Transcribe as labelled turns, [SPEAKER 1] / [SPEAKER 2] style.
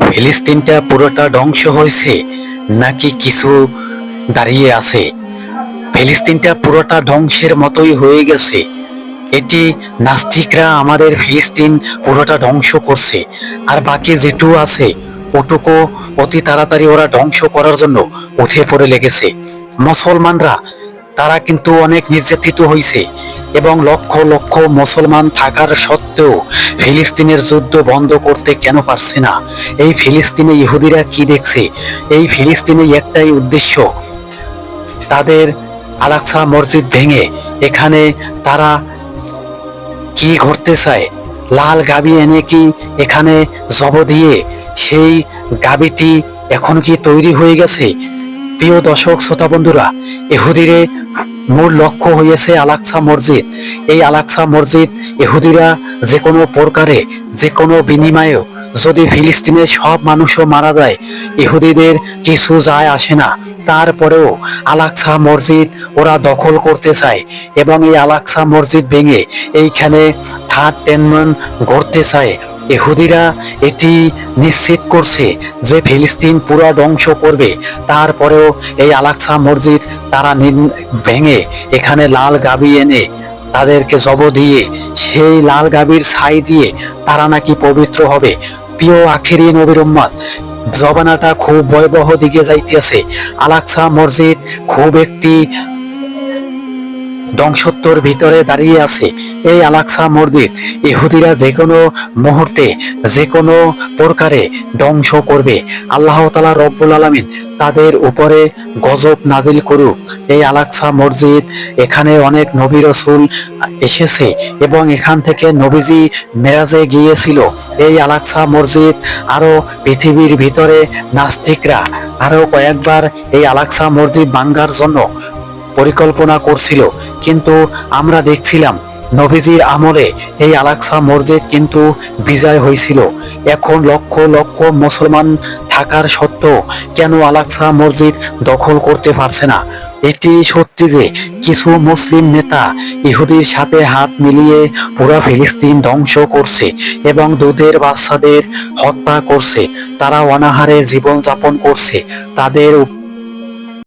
[SPEAKER 1] ফিলিস্তিনটা পুরোটা ধ্বংস হয়েছে, নাকি কিছু দাঁড়িয়ে আছে? ফিলিস্তিনটা পুরোটা ধ্বংসের মতোই হয়ে গেছে। এটি নাস্তিকরা আমাদের ফিলিস্তিন পুরোটা ধ্বংস করছে। আর বাকি যেটু আছে, ওটুকু অতি তাড়াতাড়ি ওরা ধ্বংস করার জন্য উঠে পড়ে লেগেছে। মুসলমানরা তারা কিন্তু অনেক নির্যাতিত হয়েছে এবং লক্ষ লক্ষ মুসলমান থাকার সত্ত্বেও ফিলিস্তিনের যুদ্ধ বন্ধ করতে কেন পারছে না? এই ফিলিস্তিনে ইহুদিরা কি দেখছে? এই ফিলিস্তিনে একটাই উদ্দেশ্য, তাদের আলাক্সা মসজিদ ভেঙে এখানে তারা কি ঘটতে চায়? লাল গাবি এনে কি এখানে জব দিয়ে সেই গাবিটি এখন কি তৈরি হয়ে গেছে? প্রিয় দর্শক, শ্রোতা বন্ধুরা, এহুদিরে মূল লক্ষ্য হয়েছে আলাক্সা মসজিদ। এই আলাক্সা মসজিদ এহুদিরা যে কোনো প্রকারে যে কোনো বিনিময়ে যদি ফিলিস্তিনের সব মানুষও মারা যায় ইহুদিদের কিছু যায় আসে না। তারপরেও আলাক্সা মসজিদ ওরা দখল করতে চায় এবং এই আলাক্সা মসজিদ ভেঙে এইখানে থার্ড টেনমেন্ট গড়তে চায়। ইহুদিরা এটি নিশ্চিত করছে যে ফিলিস্তিন পুরো ধ্বংস করবে। তারপরেও এই আলাক্সা মসজিদ তারা ভেঙে এখানে লাল গাবি এনে তাদেরকে জব দিয়ে, সেই লাল গাবির ছাই দিয়ে তারা নাকি পবিত্র হবে। প্রিয় আখেরি নবীর জবানাটা খুব ভয়াবহ দিকে যাইতেছে। আলাক্সা মসজিদ খুব একটি ধ্বংসত্বর ভিতরে দাঁড়িয়ে আছে এই আলাক্সা মসজিদ। ইহুদিরা যে কোনো মুহূর্তে, যে কোনো প্রকারে ধ্বংস করবে। আল্লাহ তালা রব্বুল আলমিন তাদের উপরে গজব নাজিল করুক। এই আলাক্সা মসজিদ, এখানে অনেক নবী রসুল এসেছে এবং এখান থেকে নবীজি মেরাজে গিয়েছিল। এই আলাক্সা মসজিদ আরও পৃথিবীর ভিতরে নাস্তিকরা আরও কয়েকবার এই আলাক্সা মসজিদ ভাঙ্গার জন্য পরিকল্পনা করছিল, কিন্তু আমরা দেখছিলাম নবীজির আমলে এই আলাক্সা মসজিদ কিন্তু বিজয় হয়েছিল। এখন লক্ষ লক্ষ মুসলমান থাকার সত্ত্বেও কেন আলাক্সা মসজিদ দখল করতে পারছে না? এটি সত্যি যে কিছু মুসলিম নেতা ইহুদির সাথে হাত মিলিয়ে পুরো ফিলিস্তিন ধ্বংস করছে এবং দুধের বাচ্চাদের হত্যা করছে। তারা অনাহারে জীবনযাপন করছে। তাদের